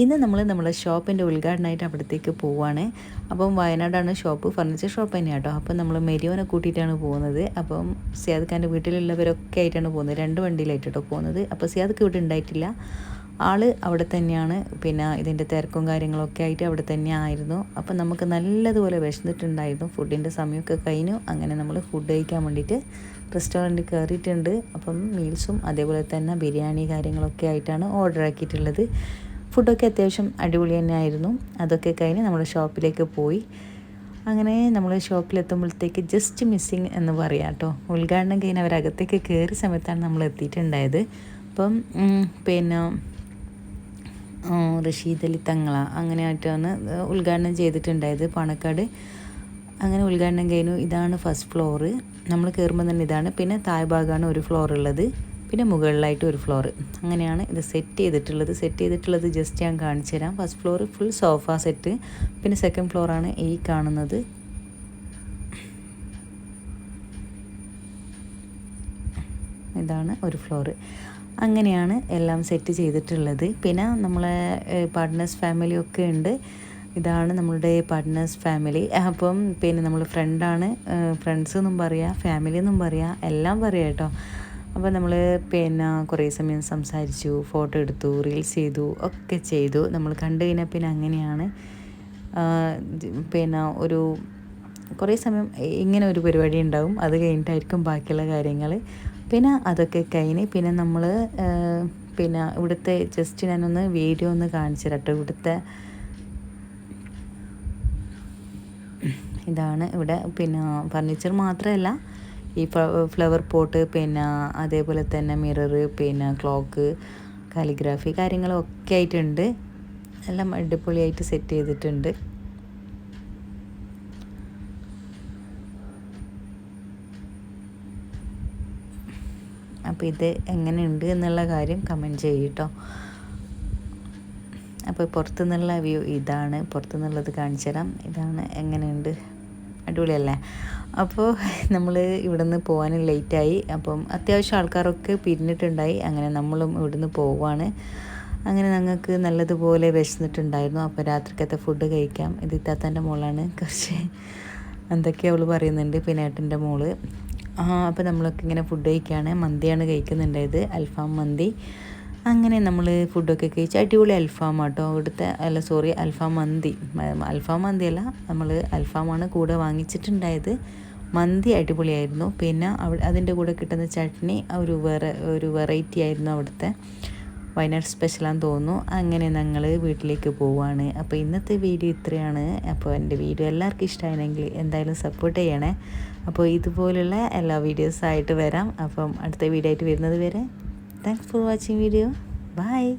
ഇന്ന് നമ്മൾ നമ്മുടെ ഷോപ്പിന്റെ ഉദ്ഘാടനമായിട്ട് അവിടത്തേക്ക് പോവുകയാണ് അപ്പം വയനാടാണ് ഷോപ്പ് ഫർണിച്ചർ ഷോപ്പ് തന്നെയാണ് കേട്ടോ അപ്പം നമ്മൾ മെരിയോനെ കൂട്ടിയിട്ടാണ് പോകുന്നത്. അപ്പം സിയാദ് ഖാന്റെ വീട്ടിലുള്ളവരൊക്കെ ആയിട്ടാണ് പോകുന്നത്. രണ്ട് വണ്ടിയിലായിട്ട് പോകുന്നത്. അപ്പോൾ സിയാദ് ഇവിടെ ഉണ്ടായിട്ടില്ല. ആൾ അവിടെ തന്നെയാണ്. പിന്നെ ഇതിന്റെ തിരക്കും കാര്യങ്ങളൊക്കെ ആയിട്ട് അവിടെ തന്നെ ആയിരുന്നു. അപ്പം നമുക്ക് നല്ലതുപോലെ വിശന്നിട്ടുണ്ടായിരുന്നു. ഫുഡിന്റെ സമയമൊക്കെ കഴിഞ്ഞു. അങ്ങനെ നമ്മൾ ഫുഡ് കഴിക്കാൻ വേണ്ടിയിട്ട് റെസ്റ്റോറന്റ് കയറിയിട്ടുണ്ട്. അപ്പം മീൽസും അതേപോലെ തന്നെ ബിരിയാണി കാര്യങ്ങളൊക്കെ ആയിട്ടാണ് ഓർഡർ ആക്കിയിട്ടുള്ളത്. ഫുഡൊക്കെ അത്യാവശ്യം അടിപൊളി തന്നെ ആയിരുന്നു അതൊക്കെ കഴിഞ്ഞ് നമ്മൾ ഷോപ്പിലേക്ക് പോയി. അങ്ങനെ നമ്മൾ ഷോപ്പിലെത്തുമ്പോഴത്തേക്ക് ജസ്റ്റ് മിസ്സിങ് എന്ന് പറയാം കേട്ടോ. ഉദ്ഘാടനം കഴിഞ്ഞ് അവരകത്തേക്ക് കയറിയ സമയത്താണ് നമ്മൾ എത്തിയിട്ടുണ്ടായത്. അപ്പം പിന്നെ റഷീദ് അലി തങ്ങള അങ്ങനെയായിട്ടാണ് ഉദ്ഘാടനം ചെയ്തിട്ടുണ്ടായത് പണക്കാട്. അങ്ങനെ ഉദ്ഘാടനം കഴിഞ്ഞു. ഇതാണ് ഫസ്റ്റ് ഫ്ലോറ് നമ്മൾ കയറുമ്പോൾ തന്നെ ഇതാണ്. പിന്നെ താഴ്ഭാഗമാണ് ഒരു ഫ്ലോർ ഉള്ളത്. പിന്നെ മുകളിലായിട്ട് ഒരു ഫ്ലോർ. അങ്ങനെയാണ് ഇത് സെറ്റ് ചെയ്തിട്ടുള്ളത്. സെറ്റ് ചെയ്തിട്ടുള്ളത് ജസ്റ്റ് ഞാൻ കാണിച്ചു തരാം. First floor full sofa set പിന്നെ സെക്കൻഡ് ഫ്ലോറാണ് ഈ കാണുന്നത്. ഇതാണ് ഒരു ഫ്ലോറ് അങ്ങനെയാണ് എല്ലാം സെറ്റ് ചെയ്തിട്ടുള്ളത്. പിന്നെ നമ്മളെ പാർട്ട്നേഴ്സ് ഫാമിലി ഒക്കെ ഉണ്ട്. ഇതാണ് നമ്മളുടെ പാർട്ട്നേഴ്സ് ഫാമിലി അപ്പം പിന്നെ നമ്മൾ ഫ്രണ്ടാണ് ഫ്രണ്ട്സ് എന്നും പറയാം ഫാമിലി എന്നും പറയാം എല്ലാം പറയാം കേട്ടോ അപ്പോൾ നമ്മൾ പിന്നെ കുറേ സമയം സംസാരിച്ചു ഫോട്ടോ എടുത്തു റീൽസ് ചെയ്തു ഒക്കെ ചെയ്തു. നമ്മൾ കണ്ടു കഴിഞ്ഞാൽ പിന്നെ അങ്ങനെയാണ്. പിന്നെ ഒരു കുറേ സമയം ഇങ്ങനെ ഒരു പരിപാടി ഉണ്ടാവും. അത് കഴിഞ്ഞിട്ടായിരിക്കും ബാക്കിയുള്ള കാര്യങ്ങൾ പിന്നെ അതൊക്കെ കഴിഞ്ഞ് പിന്നെ നമ്മൾ പിന്നെ ഇവിടുത്തെ ജസ്റ്റ് ഞാനൊന്ന് വീഡിയോ ഒന്ന് കാണിച്ചു തരട്ടോ. ഇവിടുത്തെ ഇതാണ്. ഇവിടെ പിന്നെ ഫർണിച്ചർ മാത്രമല്ല ഈ ഫ്ലവർ പോട്ട് പിന്നെ അതേപോലെ തന്നെ മിറർ പിന്നെ ക്ലോക്ക് കാലിഗ്രാഫി കാര്യങ്ങളൊക്കെ ആയിട്ടുണ്ട്. എല്ലാം അടിപൊളിയായിട്ട് സെറ്റ് ചെയ്തിട്ടുണ്ട്. അപ്പോൾ ഇത് എങ്ങനെയുണ്ട് എന്നുള്ള കാര്യം കമന്റ് ചെയ്യട്ടോ. അപ്പോൾ പുറത്തുനിന്നുള്ള വ്യൂ ഇതാണ്. പുറത്തുനിന്നുള്ളത് കാണിച്ചു തരാം ഇതാണ് എങ്ങനെയുണ്ട്? അടിപൊളിയല്ലേ? അപ്പോൾ നമ്മൾ ഇവിടെ നിന്ന് പോകാൻ ലേറ്റായി അപ്പം അത്യാവശ്യം ആൾക്കാരൊക്കെ പിരിഞ്ഞിട്ടുണ്ടായി. അങ്ങനെ നമ്മളും ഇവിടുന്ന് പോവുകയാണ് അങ്ങനെ ഞങ്ങൾക്ക് നല്ലതുപോലെ വിശന്നിട്ടുണ്ടായിരുന്നു. അപ്പോൾ രാത്രിക്കത്തെ ഫുഡ് കഴിക്കാം. ഇത് ഇത്താത്തന്റെ മോളാണ്. കുറച്ച് എന്തൊക്കെയാണ് അവൾ പറയുന്നുണ്ട്. പിന്നെ ഏട്ടന്റെ മോൾ. ആ അപ്പോൾ നമ്മളൊക്കെ ഇങ്ങനെ ഫുഡ് കഴിക്കുകയാണ് മന്തിയാണ് കഴിക്കുന്നുണ്ടായത്. അൽഫാം മന്തി. അങ്ങനെ നമ്മൾ ഫുഡൊക്കെ കഴിച്ച് അടിപൊളി അൽഫാം ആട്ടോ ഇവിടുത്തെ അല്ല സോറി അൽഫാം മന്തി അൽഫാം മന്തി അല്ല നമ്മൾ അൽഫാമാണ് കൂടെ വാങ്ങിച്ചിട്ടുണ്ടായത്. മന്തി അടിപൊളിയായിരുന്നു. പിന്നെ അവിടെ അതിന്റെ കൂടെ കിട്ടുന്ന ചട്നി ഒരു വേറെ ഒരു വെറൈറ്റി ആയിരുന്നു അവിടുത്തെ. വയനാട് സ്പെഷ്യലാന്ന് തോന്നുന്നു. അങ്ങനെ ഞങ്ങൾ വീട്ടിലേക്ക് പോവുകയാണ് അപ്പോൾ ഇന്നത്തെ വീഡിയോ ഇത്രയാണ്. അപ്പോൾ എന്റെ വീഡിയോ എല്ലാവർക്കും ഇഷ്ടമായെങ്കിൽ എന്തായാലും സപ്പോർട്ട് ചെയ്യണേ. അപ്പോൾ ഇതുപോലുള്ള എല്ലാ വീഡിയോസായിട്ട് വരാം. അപ്പം അടുത്ത വീഡിയോ ആയിട്ട് വരുന്നത് വരെ Thanks for watching video. Bye.